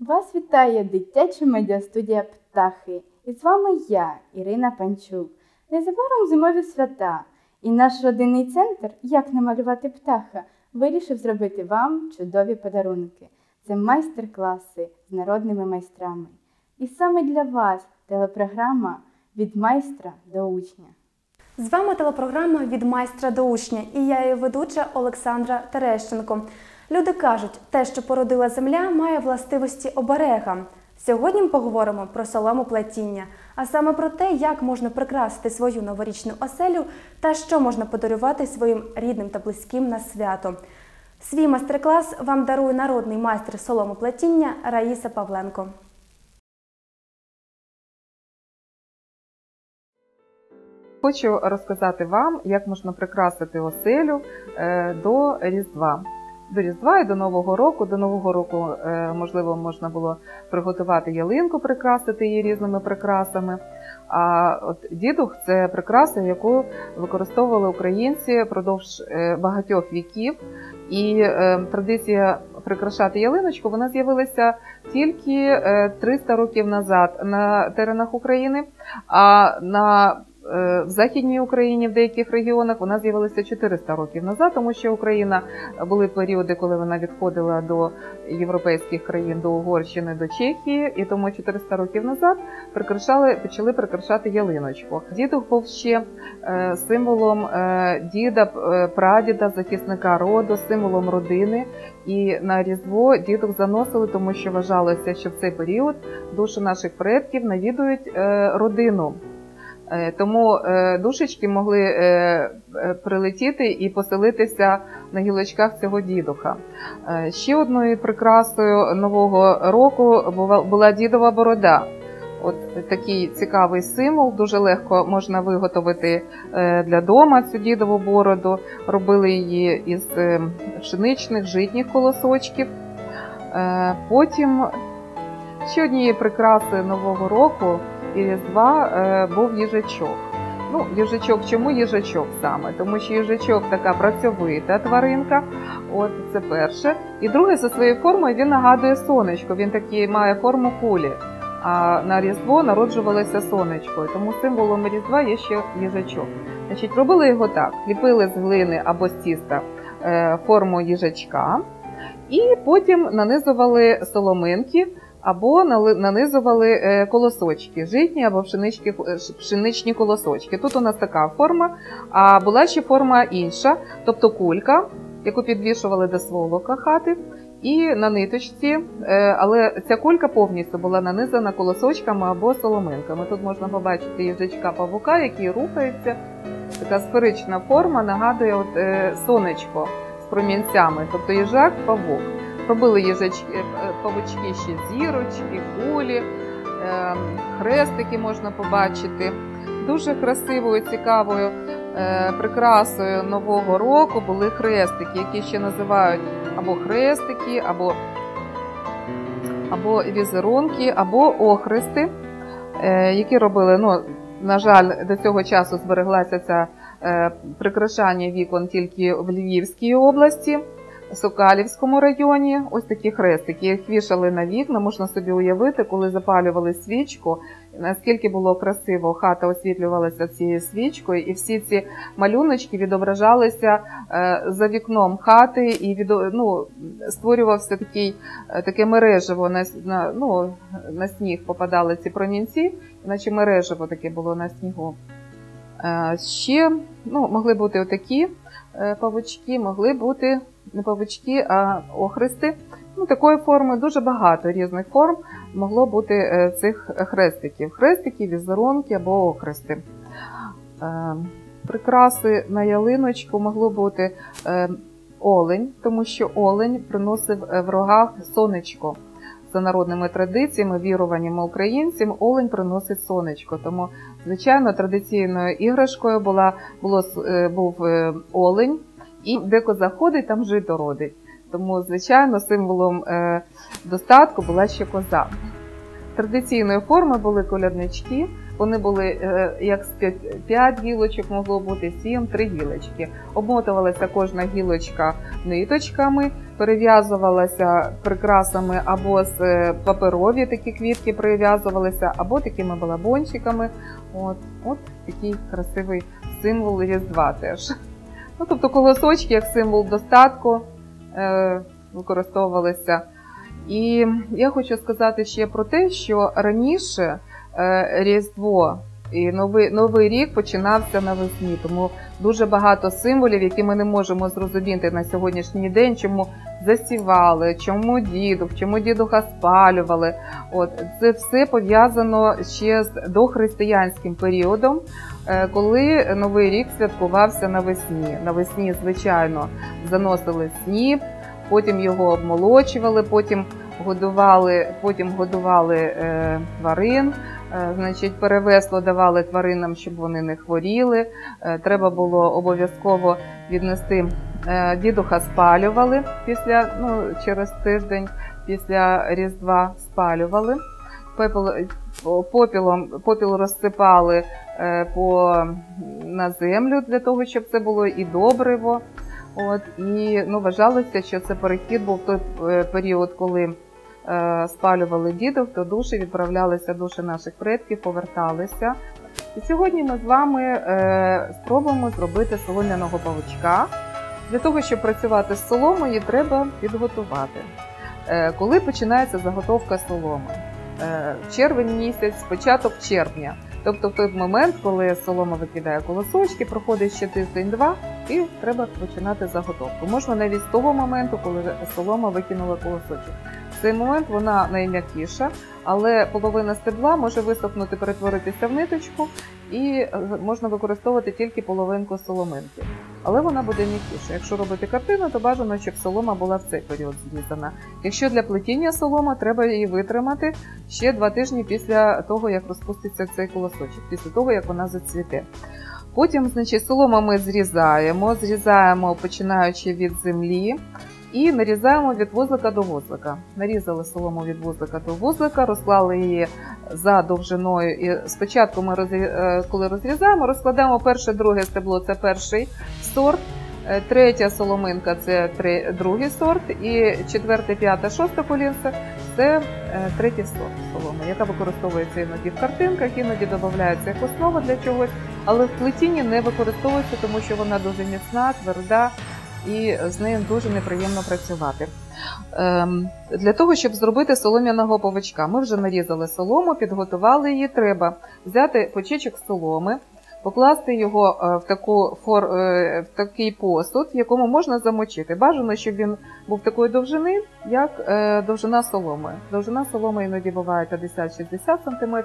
Вас вітає дитяча медіастудія Птахи. І з вами я, Ірина Панчук. Незабаром зимові свята, і наш родинний центр Як намалювати птаха вирішив зробити вам чудові подарунки. Це майстер-класи з народними майстрами. І саме для вас телепрограма від майстра до учня. З вами телепрограма від майстра до учня і я її ведуча Олександра Терещенко. Люди кажуть, те, що породила земля, має властивості оберега. Сьогодні ми поговоримо про солому плетіння, а саме про те, як можна прикрасити свою новорічну оселю та що можна подарувати своїм рідним та близьким на свято. Свій майстер-клас вам дарує народний майстер соломоплетіння Раїса Павленко. Хочу розказати вам, як можна прикрасити оселю е, до Різдва. До Різдва і до Нового року. До Нового року, е, можливо, можна було приготувати ялинку, прикрасити її різними прикрасами. А от дідух це прикраса, яку використовували українці впродовж е, багатьох віків. І традиція прикрашати ялиночку вона з'явилася тільки 300 років назад на теренах України. А на Е, в Західній Україні в деяких регіонах вона з'явилася 400 років назад, тому що Україна були періоди, коли вона відходила до європейських країн, до Угорщини, до Чехії, і тому 400 років назад прикрашали, почали прикрашати ялиночку. Дідух був ще е, символом е, діда, прадіда, захисника роду, символом родини. І на різдво дідух заносили, тому що вважалося, що в цей період душі наших предків навідують родину. Е, тому е, душечки могли е, прилетіти і поселитися на гілочках цього дідуха. Ще одною прикрасою нового року була дідова борода. От такий цікавий символ, дуже легко можна виготовити для дома цю дідову бороду. Робили її із пшеничних житніх колосочків. Потім ще однією прикрасою нового року і Різдва е, був їжачок. Ну, їжачок, чому їжачок саме? Тому що їжачок така працьовита тваринка, от це перше. І друге, за своєю формою він нагадує сонечко. Він такий має форму кулі. А на Різдво народжувалося сонечко. Тому символом Різдва є ще їжачок. Значить, Робили його так: ліпили з глини або з тіста е, форму їжачка, і потім нанизували соломинки або нанизували е, колосочки, житні або пшеничні, е, пшеничні колосочки. Тут у нас така форма, а була ще форма інша, тобто кулька, яку підвішували до сволока хати. І на ниточці, е, але ця кулька повністю була нанизана колосочками або соломинками. Тут можна побачити їжачка павука, який рухається. Така сферична форма нагадує от сонечко з промінцями, тобто їжак павук. Робили їжачки, е, павучки ще зірочки, кулі, ем, хрестики можна побачити. Дуже красивою, цікавою е, прикрасою нового року були хрестики, які ще називають або хрестики, або або візерунки, або охрести, е, які робили. ну, На жаль, до цього часу збереглася ця прикрашання вікон тільки в Львівській області. Сокалівському районі ось такі хрестики. Їх вішали на вікна, можна собі уявити, коли запалювали свічку. Наскільки було красиво, хата освітлювалася цією свічкою, і всі ці малюночки відображалися е, за вікном хати, і від, ну, створювався такий, е, таке мережево на на, ну, на сніг попадали ці промінці, наче мережево таке було на снігу. Е, ще ну, могли бути отакі павучки, могли бути не павучки, а охрести. Ну, Такої форми дуже багато різних форм могло бути е, цих хрестиків. Хрестики, візерунки або охрести. Е, прикраси на ялиночку могло бути е, олень, тому що олень приносив в рогах сонечко. За народними традиціями, віруваннями українців, олень приносить сонечко. Тому, звичайно, традиційною іграшкою була, було, був олень. І де коза ходить, там жито родить. Тому, звичайно, символом е, достатку була ще коза. Традиційної форми були коляднички. Вони були е, як з 5 гілочок могло бути 7, 3 гілочки. Обмотувалася кожна гілочка ниточками, перев'язувалася прикрасами або з е, паперові такі квітки прив'язувалися, або такими балабончиками. От, от такий красивий символ Різдва теж. Ну, тобто колосочки як символ достатку е, використовувалися. І я хочу сказати ще про те, що раніше е, Різдво і Новий, Новий рік починався навесні, тому дуже багато символів, які ми не можемо зрозуміти на сьогоднішній день, чому засівали, чому дідух, чому дідуха спалювали. От це все пов'язано ще з дохристиянським періодом, е, коли Новий рік святкувався навесні. Навесні, звичайно, заносили сніп, потім його обмолочували, потім годували, потім годували е, тварин. Е, Значить, перевесло давали тваринам, щоб вони не хворіли. Е, Треба було обов'язково віднести е, дідуха спалювали після, ну, через тиждень після Різдва спалювали. Пепел, попілом, попіл розсипали по, на землю для того, щоб це було і добриво. От, і ну, вважалося, що це перехід був той період, коли спалювали дідок, то душі відправлялися душі наших предків, поверталися. І сьогодні ми з вами е, спробуємо зробити солоняного павучка. Для того, щоб працювати з соломою, треба підготувати. Е, коли починається заготовка соломи? Е, червень місяць, початок червня. Тобто в той момент, коли солома викидає колосочки, проходить ще тиждень-два, і треба починати заготовку. Можна навіть з того моменту, коли солома викинула колосочок. Цей момент вона найм'якіша, але половина стебла може висохнути, перетворитися в ниточку, і е, можна використовувати тільки половинку соломинки. Але вона буде м'якіша. Якщо робити картину, то бажано, щоб солома була в цей період зрізана. Якщо для плетіння солома, треба її витримати ще два тижні після того, як розпуститься цей колосочок, після того, як вона зацвіте. Потім, значить, солома ми зрізаємо, зрізаємо починаючи від землі. І нарізаємо від вузлика до вузлика. Нарізали солому від вузлика до вузлика, розклали її за довжиною. І спочатку ми е, коли розрізаємо, розкладаємо перше, друге стебло це перший сорт, е, третя соломинка це другий сорт, і четверте, п'яте, шосте колінце це е, третій сорт соломи, яка використовується іноді в картинках, іноді додається як основа для чогось, але в плетінні не використовується, тому що вона дуже міцна, тверда і з нею дуже неприємно працювати. Ем, для того, щоб зробити солом'яного павучка, ми вже нарізали солому, підготували її. Треба взяти почечок соломи, покласти його е, в, таку е, в такий посуд, в якому можна замочити. Бажано, щоб він був такої довжини, як е, довжина соломи. Довжина соломи іноді буває 50-60 см,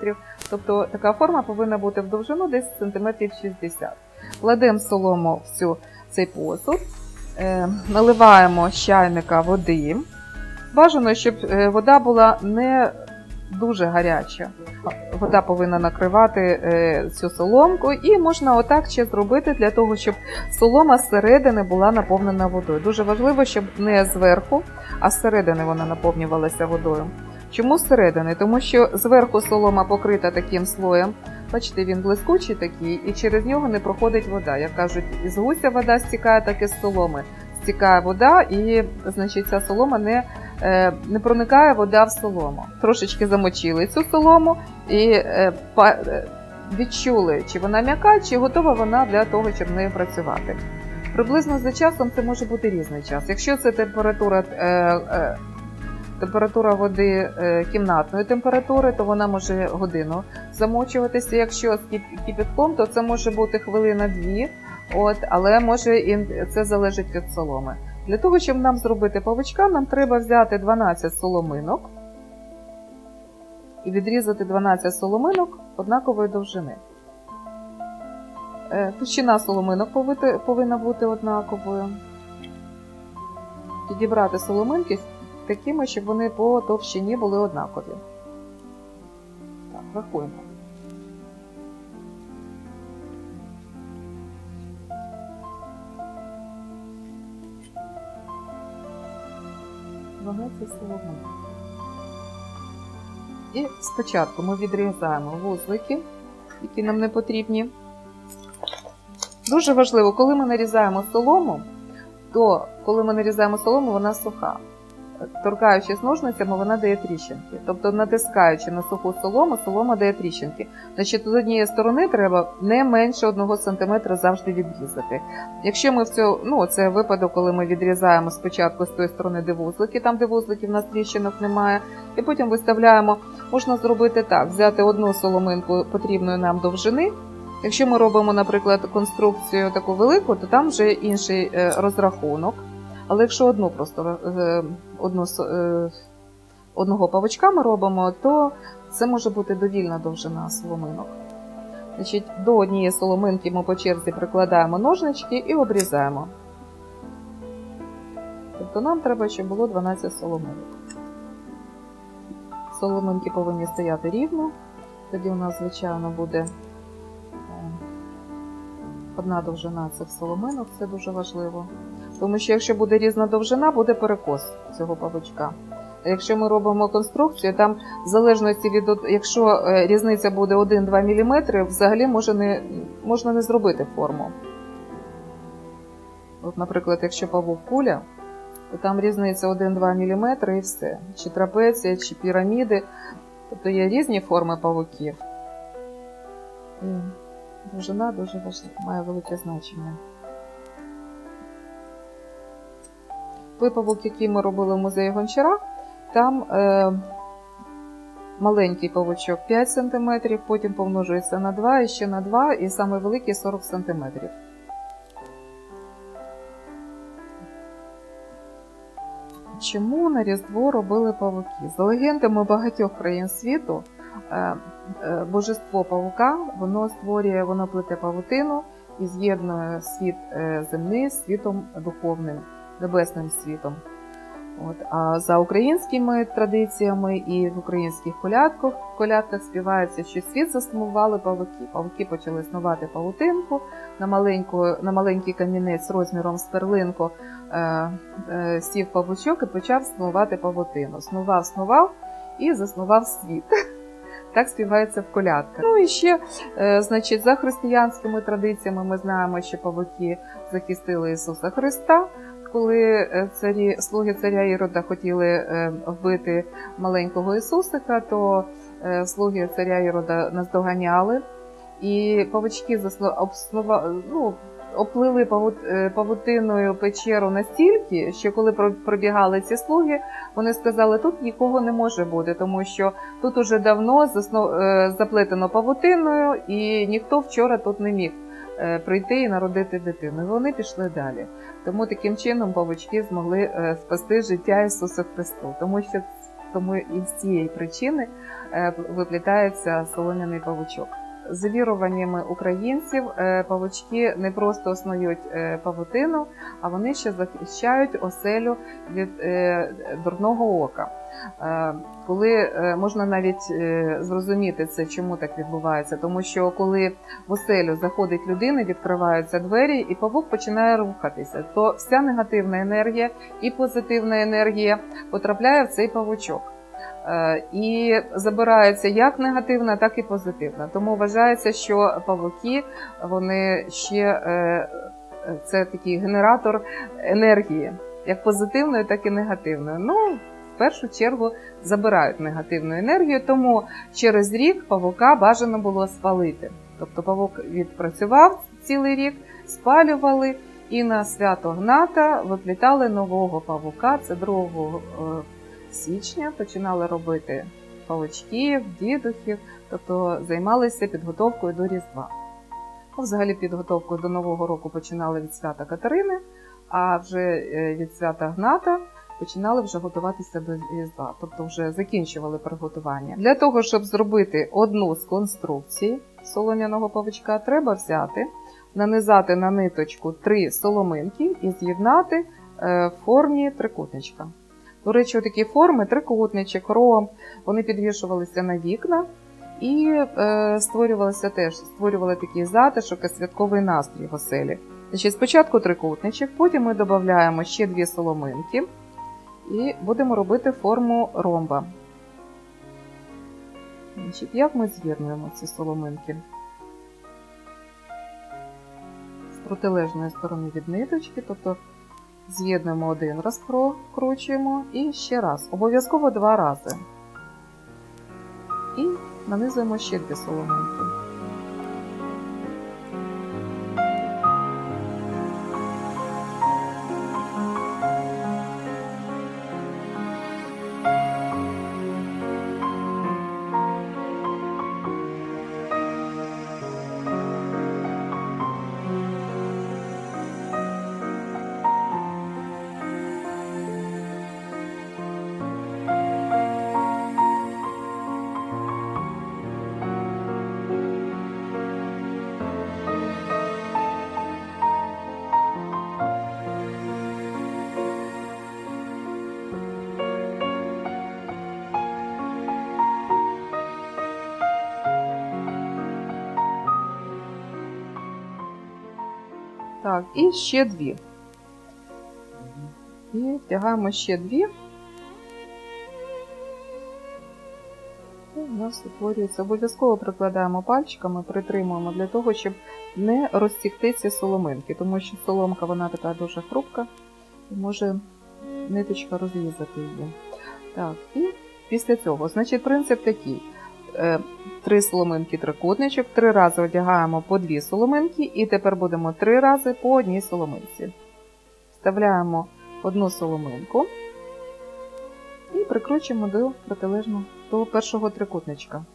тобто така форма повинна бути в довжину десь сантиметрів 60 Кладемо солому всю цей посуд. Е, наливаємо з чайника води. Бажано, щоб е, вода була не дуже гаряча. Вода повинна накривати е, цю соломку, і можна отак ще зробити для того, щоб солома зсередини була наповнена водою. Дуже важливо, щоб не зверху, а зсередини вона наповнювалася водою. Чому зсередини? Тому що зверху солома покрита таким слоєм. Бачите, він блискучий такий, і через нього не проходить вода. Як кажуть, із гуся вода стікає, так і з соломи. Стікає вода, і значить, ця солома не, е, не проникає вода в солому. Трошечки замочили цю солому і е, е, відчули, чи вона м'яка, чи готова вона для того, щоб нею працювати. Приблизно за часом це може бути різний час. Якщо це температура. Температура води е, кімнатної температури, то вона може годину замочуватися. Якщо з кипятком, то це може бути хвилина-дві, але може і це залежить від соломи. Для того, щоб нам зробити павучка, нам треба взяти 12 соломинок і відрізати 12 соломинок однакової довжини. Е, Товщина соломинок повинна бути однаковою. Підібрати соломинки такими, щоб вони по товщині були однакові. Так, рахуємо. І спочатку ми відрізаємо вузлики, які нам не потрібні. Дуже важливо, коли ми нарізаємо солому, то коли ми нарізаємо солому, вона суха. Торкаючись ножницями, вона дає тріщинки. Тобто, натискаючи на суху солому, солома дає тріщинки. Значить, з однієї сторони треба не менше 1 см завжди відрізати. Якщо ми в цьому, ну це випадок, коли ми відрізаємо спочатку з тої сторони, де вузлики, там де вузликів у нас тріщинок немає, і потім виставляємо, можна зробити так: взяти одну соломинку потрібної нам довжини. Якщо ми робимо, наприклад, конструкцію таку велику, то там вже інший е, розрахунок. Але якщо одну просто е, одну, е, одного павучка ми робимо, то це може бути довільна довжина соломинок. Значить, до однієї соломинки ми по черзі прикладаємо ножнички і обрізаємо. Тобто нам треба, щоб було 12 соломинок. Соломинки повинні стояти рівно. Тоді у нас, звичайно, буде е, одна довжина цих соломинок, це дуже важливо. Тому що якщо буде різна довжина, буде перекос цього павучка. Якщо ми робимо конструкцію, там в залежності від якщо е, різниця буде 1-2 мм, взагалі може не, можна не зробити форму. От, наприклад, якщо павук куля, то там різниця 1-2 мм і все. Чи трапеція, чи піраміди. Тобто є різні форми павуків. Довжина дуже важлива, має велике значення. Той павук, який ми робили в музеї Гончара, там е, маленький павучок 5 см, потім помножується на 2 і ще на 2, і самий великий 40 см. Чому на Різдво робили павуки? За легендами багатьох країн світу, е, е, божество павука воно створює, воно плете павутину і з'єднує світ е, земний з світом духовним, небесним світом. От, а за українськими традиціями і в українських колядках, колядках співається, що світ заснували павуки. Павуки почали снувати павутинку на, маленьку, на маленький камінець розміром з перлинку е, е, сів павучок і почав снувати павутину. Снував, снував і заснував світ. Так співається в колядках. Ну і ще, е, значить, за християнськими традиціями ми знаємо, що павуки захистили Ісуса Христа коли е, царі, слуги царя Ірода хотіли е, вбити маленького Ісусика, то е, слуги царя Ірода наздоганяли, і павучки ну, оплили павут- павутиною печеру настільки, що коли про- пробігали ці слуги, вони сказали, тут нікого не може бути, тому що тут уже давно заплетено павутиною, і ніхто вчора тут не міг прийти і народити дитину. І вони пішли далі. Тому таким чином павучки змогли е, спасти життя Ісуса Христу, тому що тому і з цієї причини е, виплітається солом'яний павучок. За віруваннями українців, е, павучки не просто снують е, павутину, а вони ще захищають оселю від е, дурного ока. Коли можна навіть зрозуміти це, чому так відбувається, тому що коли в оселю заходить людина, відкриваються двері, і павук починає рухатися, то вся негативна енергія і позитивна енергія потрапляє в цей павучок. Е, І забирається як негативна, так і позитивна. Тому вважається, що павуки вони ще е, це такий генератор енергії, як позитивної, так і негативної. Ну, в першу чергу забирають негативну енергію, тому через рік павука бажано було спалити. Тобто павук відпрацював цілий рік, спалювали і на свято Гната виплітали нового павука. Це 2 е, січня починали робити павучків, дідухів, тобто займалися підготовкою до Різдва. Ну, Взагалі підготовкою до Нового року починали від свята Катерини, а вже е, від свята Гната починали вже готуватися до Різдва, тобто вже закінчували приготування. Для того, щоб зробити одну з конструкцій солом'яного павучка, треба взяти, нанизати на ниточку три соломинки і з'єднати е, в формі трикутничка. До речі, такі форми, трикутничок, ромб, вони підвішувалися на вікна і е, створювалися теж створювали такий затишок і святковий настрій в оселі. Значить, спочатку трикутничок, потім ми додаємо ще дві соломинки і будемо робити форму ромба. Значить, як ми з'єднуємо ці соломинки? З протилежної сторони від ниточки, тобто З'єднуємо один раз, вкручуємо і ще раз. Обов'язково два рази. І нанизуємо ще дві соломинки. Так, і ще дві. І втягаємо ще дві. І у нас утворюється. Обов'язково прикладаємо пальчиками, притримуємо для того, щоб не розтікти ці соломинки, тому що соломка вона така дуже хрупка і може ниточка розрізати її. Так, і після цього, значить, принцип такий. Е, Три соломинки трикутничок, три рази одягаємо по дві соломинки, і тепер будемо три рази по одній соломинці. Вставляємо одну соломинку і прикручуємо до протилежного до першого трикутничка.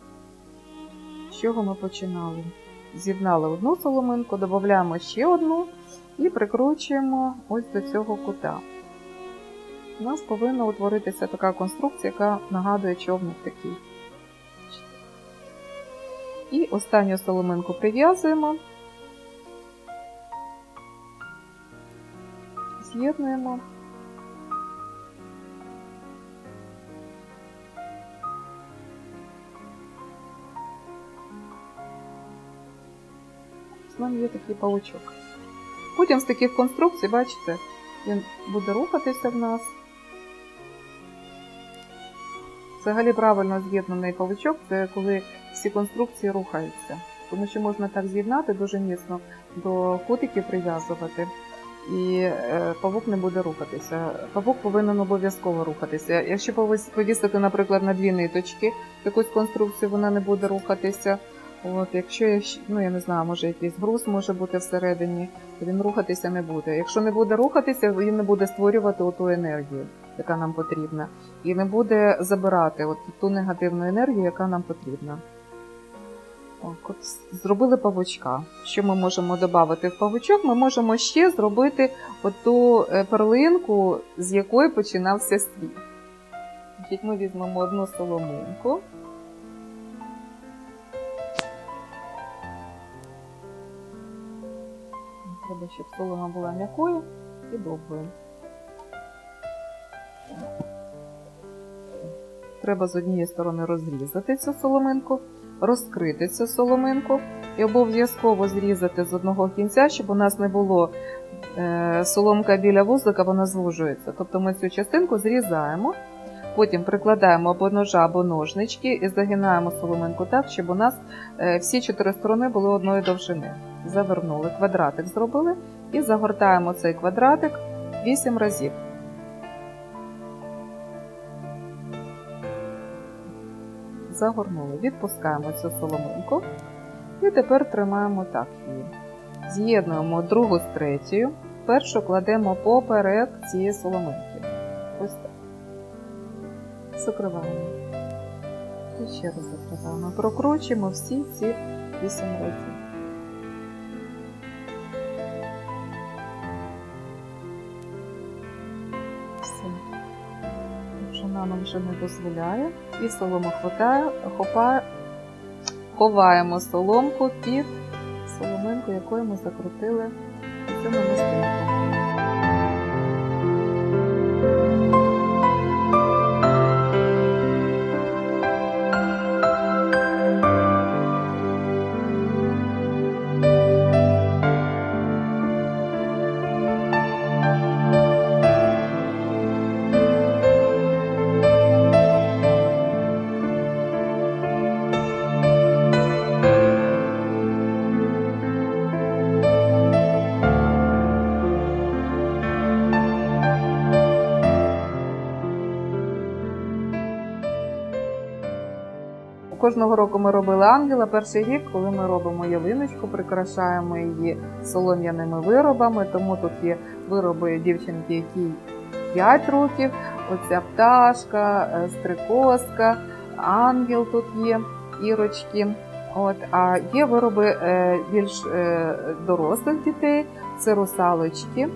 З чого ми починали? З'єднали одну соломинку, додаємо ще одну і прикручуємо ось до цього кута. У нас повинна утворитися така конструкція, яка нагадує човник такий. І останню соломинку прив'язуємо, з'єднуємо. З є такий паучок. Потім з таких конструкцій, бачите, він буде рухатися в нас. Взагалі правильно з'єднаний павучок це коли всі конструкції рухаються. Тому що можна так з'єднати дуже міцно до кутиків прив'язувати, і е, павук не буде рухатися. Павук повинен обов'язково рухатися. Якщо повісити, наприклад, на дві ниточки якусь конструкцію, вона не буде рухатися. От, Якщо ну, я не знаю, може якийсь груз може бути всередині, то він рухатися не буде. Якщо не буде рухатися, він не буде створювати оту енергію, яка нам потрібна, і не буде забирати от ту негативну енергію, яка нам потрібна. Так, от Зробили павучка. Що ми можемо додати в павучок? Ми можемо ще зробити оту е, перлинку, з якої починався світ. Ми візьмемо одну соломинку. Треба, щоб солома була м'якою і довгою. Треба з однієї сторони розрізати цю соломинку, розкрити цю соломинку і обов'язково зрізати з одного кінця, щоб у нас не було е, соломка біля вузлика, вона звужується. Тобто ми цю частинку зрізаємо, потім прикладаємо або ножа, або ножнички і загинаємо соломинку так, щоб у нас е, всі чотири сторони були одної довжини. Завернули, квадратик зробили і загортаємо цей квадратик 8 разів. Загорнули, відпускаємо цю соломинку і тепер тримаємо так її. З'єднуємо другу з третьою, першу кладемо поперек цієї соломинки. Ось так. Закриваємо. І ще раз закриваємо. Прокручуємо всі ці 8 разів. Жена нам вже не дозволяє. І солому хватає, хопає, ховаємо соломку під соломинку, якою ми закрутили цю цьому Кожного року ми робили ангела. Перший рік, коли ми робимо ялиночку, прикрашаємо її солом'яними виробами. Тому тут є вироби дівчинки, якій 5 років. Оця пташка, е, стрикозка, ангел тут є, ірочки. От, а є вироби е, більш е, дорослих дітей, це русалочки.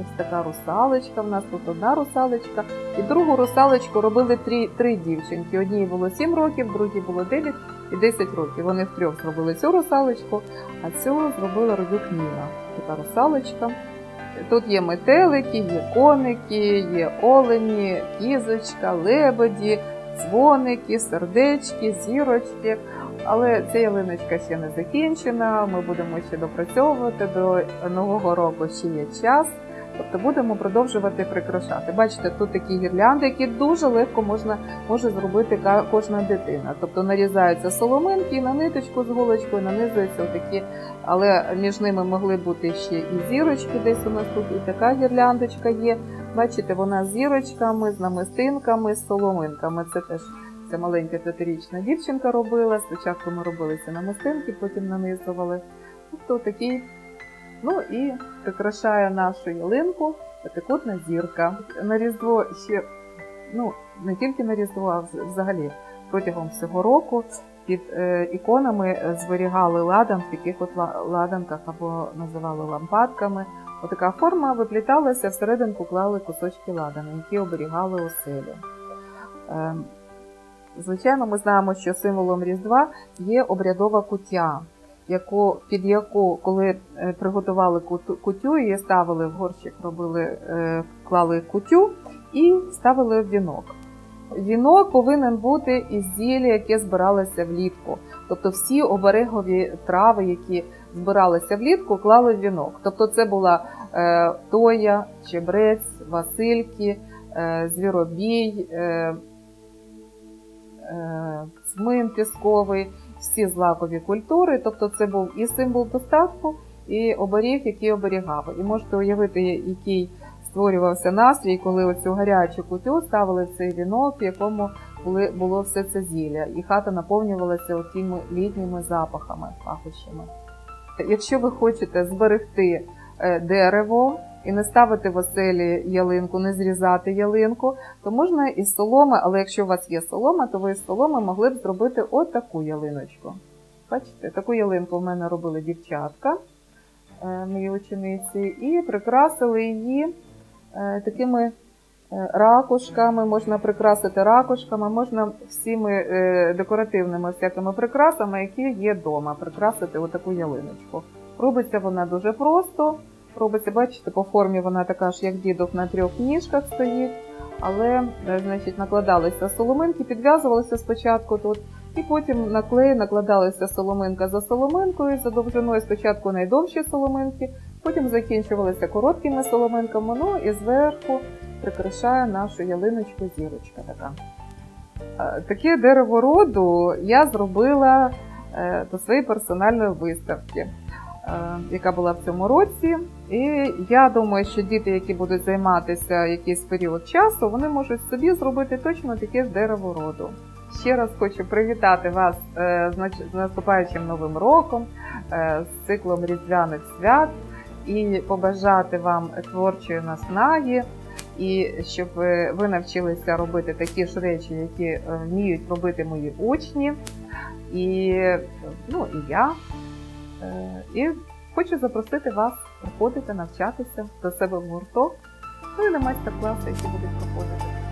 Ось така русалочка. В нас тут одна русалочка. І другу русалочку робили три, три дівчинки. Одній було 7 років, другій було 9 і 10 років. Вони втрьох зробили цю русалочку, а цю зробила родюк. Така русалочка. Тут є метелики, є коники, є олені, кізочка, лебеді, дзвоники, сердечки, зірочки. Але ця ялиночка ще не закінчена. Ми будемо ще допрацьовувати до нового року ще є час. Тобто будемо продовжувати прикрашати. Бачите, тут такі гірлянди, які дуже легко можна може зробити кожна дитина. Тобто нарізаються соломинки на ниточку з голочкою, нанизуються такі, але між ними могли бути ще і зірочки. Десь у нас тут і така гірляндочка є. Бачите, вона з зірочками, з намистинками, з соломинками. Це теж ця маленька п'ятирічна дівчинка робила. Спочатку ми робили ці намистинки, потім нанизували. Тобто такий Ну і прикрашає нашу ялинку п'ятикутна зірка. На Різдво ще, ну не тільки на Різдво, а взагалі протягом всього року під е, іконами зберігали ладан в таких от ладанках або називали лампадками. Отака форма випліталася, всерединку клали кусочки ладану, які оберігали оселю. Е, звичайно, ми знаємо, що символом Різдва є обрядова куття яку, під яку, коли е, приготували кутю, її ставили в горщик, робили, е, клали кутю і ставили в вінок. Вінок повинен бути із зілля, яке збиралося влітку. Тобто всі оберегові трави, які збиралися влітку, клали в вінок. Тобто це була е, тоя, чебрець, васильки, е, звіробій, е, е, цмин пісковий, всі злакові культури. Тобто це був і символ достатку, і оберіг, який оберігав. І можете уявити, який створювався настрій, коли оцю гарячу кутю ставили в цей вінок, в якому були, було все це зілля, і хата наповнювалася тими літніми запахами, пахощами. Якщо ви хочете зберегти е, дерево і не ставити в оселі ялинку, не зрізати ялинку, то можна із соломи, але якщо у вас є солома, то ви із соломи могли б зробити отаку ялиночку. Бачите, таку ялинку в мене робили дівчатка, е, мої учениці, і прикрасили її е, такими е, ракушками, можна прикрасити ракушками, можна всіми декоративними всякими прикрасами, які є вдома, прикрасити отаку ялиночку. Робиться вона дуже просто. Робиться, бачите, по формі вона така ж, як дідок на трьох ніжках стоїть, але е, значить, накладалися соломинки, підв'язувалися спочатку тут, і потім на клей накладалася соломинка за соломинкою, за довжиною спочатку найдовші соломинки, потім закінчувалися короткими соломинками, ну і зверху прикрашає нашу ялиночку зірочка така. Е, Таке дерево роду я зробила е, до своєї персональної виставки, яка була в цьому році. І я думаю, що діти, які будуть займатися якийсь період часу, вони можуть собі зробити точно таке ж дерево роду. Ще раз хочу привітати вас е, з наступаючим новим роком, е, з циклом різдвяних свят і побажати вам творчої наснаги, і щоб ви, навчилися робити такі ж речі, які е, вміють робити мої учні, і, ну, і я. І хочу запросити вас приходити, навчатися до себе в гурток, ну і на майстер-класи, які будуть проходити.